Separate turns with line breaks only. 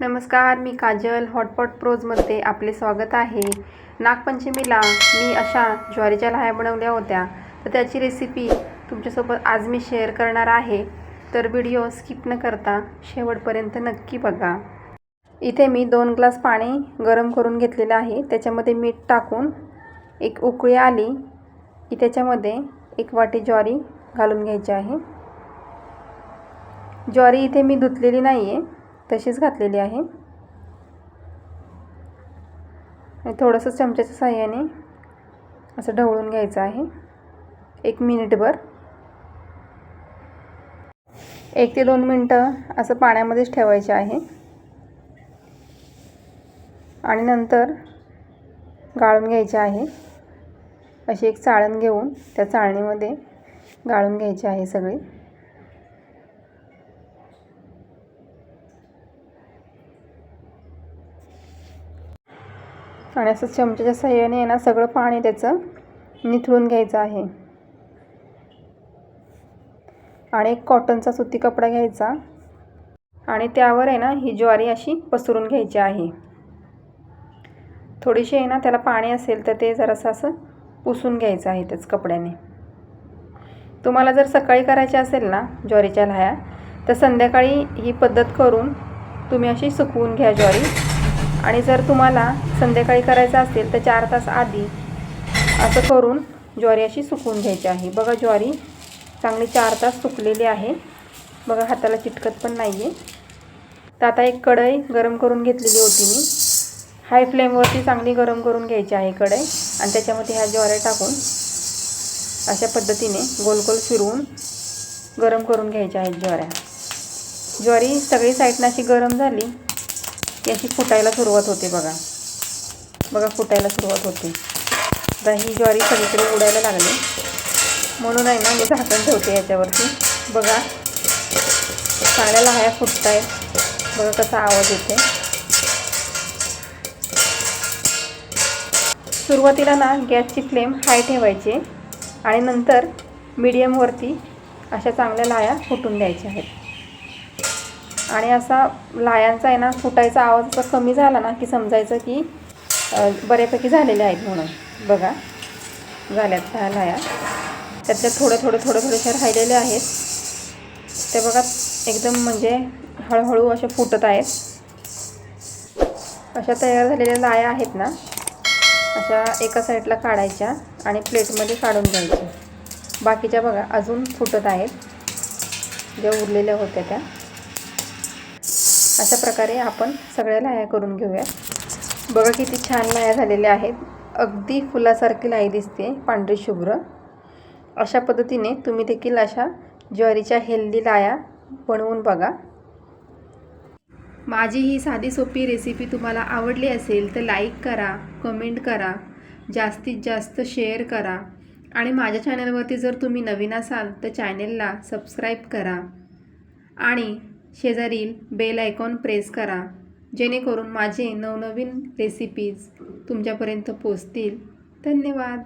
नमस्कार मी काजल हॉटपॉट प्रोजमध्ये आपले स्वागत आहे. नागपंचमीला मी अशा ज्वारीच्या लाह्या बनवल्या होत्या. तर त्याची रेसिपी तुमच्यासोबत आज मी शेअर करणार आहे. तर व्हिडिओ स्किप न करता शेवटपर्यंत नक्की बघा. इथे मी दोन ग्लास पाणी गरम करून घेतलेलं आहे. त्याच्यामध्ये मीठ टाकून एक उकळी आली की त्याच्यामध्ये एक वाटी ज्वारी घालून घ्यायची आहे. ज्वारी इथे मी धुतलेली नाही आहे तशीच घातलेली आहे. थोडंसं चमच्याच्या साह्याने असं ढवळून घ्यायचं आहे. एक मिनिटभर. एक ते दोन मिनटं असं पाण्यामध्येच ठेवायचे आहे. आणि नंतर गाळून घ्यायचे आहे. अशी एक चाळण घेऊन त्या चाळणीमध्ये गाळून घ्यायची आहे सगळी. आणि असं चमच्याच्या सहाय्याने ना सगळं पाणी त्याचं निथळून घ्यायचं आहे. आणि एक कॉटनचा सुती कपडा घ्यायचा. आणि त्यावर आहे ना ही ज्वारी अशी पसरून घ्यायची आहे. थोडीशी आहे ना त्याला पाणी असेल तर ते जरासं असं पुसून घ्यायचं आहे त्याच कपड्याने. तुम्हाला जर सकाळी करायची असेल ना ज्वारीच्या लाह्या तर संध्याकाळी ही पद्धत करून तुम्ही अशी सुकवून घ्या ज्वारी. आणि जर तुम्हाला संध्याकाळी करायचं असेल तर चार तास आधी असं करून ज्वारी अशी सुकवून घ्यायची आहे. बघा ज्वारी चांगली चार तास सुकलेली आहे. बघा हाताला चिटकत पण नाही आहे तर आता एक कढई गरम करून घेतलेली होती मी. हाय फ्लेमवरती चांगली गरम करून घ्यायची आहे कढई. आणि त्याच्यामध्ये ह्या ज्वाऱ्या टाकून अशा पद्धतीने गोल गोल फिरवून गरम करून घ्यायच्या आहेत ज्वाऱ्या. ज्वारी सगळी साईडनं अशी गरम झाली. की अशी फुटायला सुरुवात होते बघा. बघा फुटायला सुरुवात होते. आता ही ज्वारी सगळीकडे उडायला लागली. म्हणून आहे ना मी झाकण ठेवते याच्यावरती. बघा. चांगल्या लाह्या फुटत आहेत बघा कसा आवाज येते सुरुवातीला ना गॅसची फ्लेम हाय ठेवायची आणि नंतर मीडियमवरती अशा चांगल्या लाह्या फुटून द्यायच्या आहेत. आणि असा लायांचा आहे ना फुटायचा आवाज असा कमी झाला ना की समजायचं की बऱ्यापैकी झालेल्या आहेत म्हणून. बघा झाल्यात ह्या लाया. त्यातल्या थोडं थोडं थोडं थोड्याशा राहिलेल्या आहेत. ते बघा एकदम म्हणजे हळूहळू अशा फुटत आहेत. अशा तयार झालेल्या लाया आहेत ना अशा एका साईडला काढायच्या आणि प्लेटमध्ये काढून घ्यायच्या. बाकीच्या बघा अजून फुटत आहेत. ज्या उरलेल्या होत्या त्या. अशा प्रकारे आपण सगळ्या लाह्या करून घेऊया. बघा किती छान लाया झालेल्या आहेत. अगदी फुलासारखी लाई दिसते पांढरी शुभ्र. अशा पद्धतीने तुम्ही देखील अशा ज्वारीच्या हेल्दी लाया बनवून बघा. माझी ही साधी सोपी रेसिपी तुम्हाला आवडली असेल तर लाईक करा कमेंट करा जास्तीत जास्त शेअर करा. आणि माझ्या चॅनलवरती जर तुम्ही नवीन असाल तर चॅनेलला सबस्क्राईब करा. आणि शेजारील बेल आयकॉन प्रेस करा जेणेकरून माझे नवनवीन रेसिपीज तुमच्यापर्यंत पोचतील. धन्यवाद.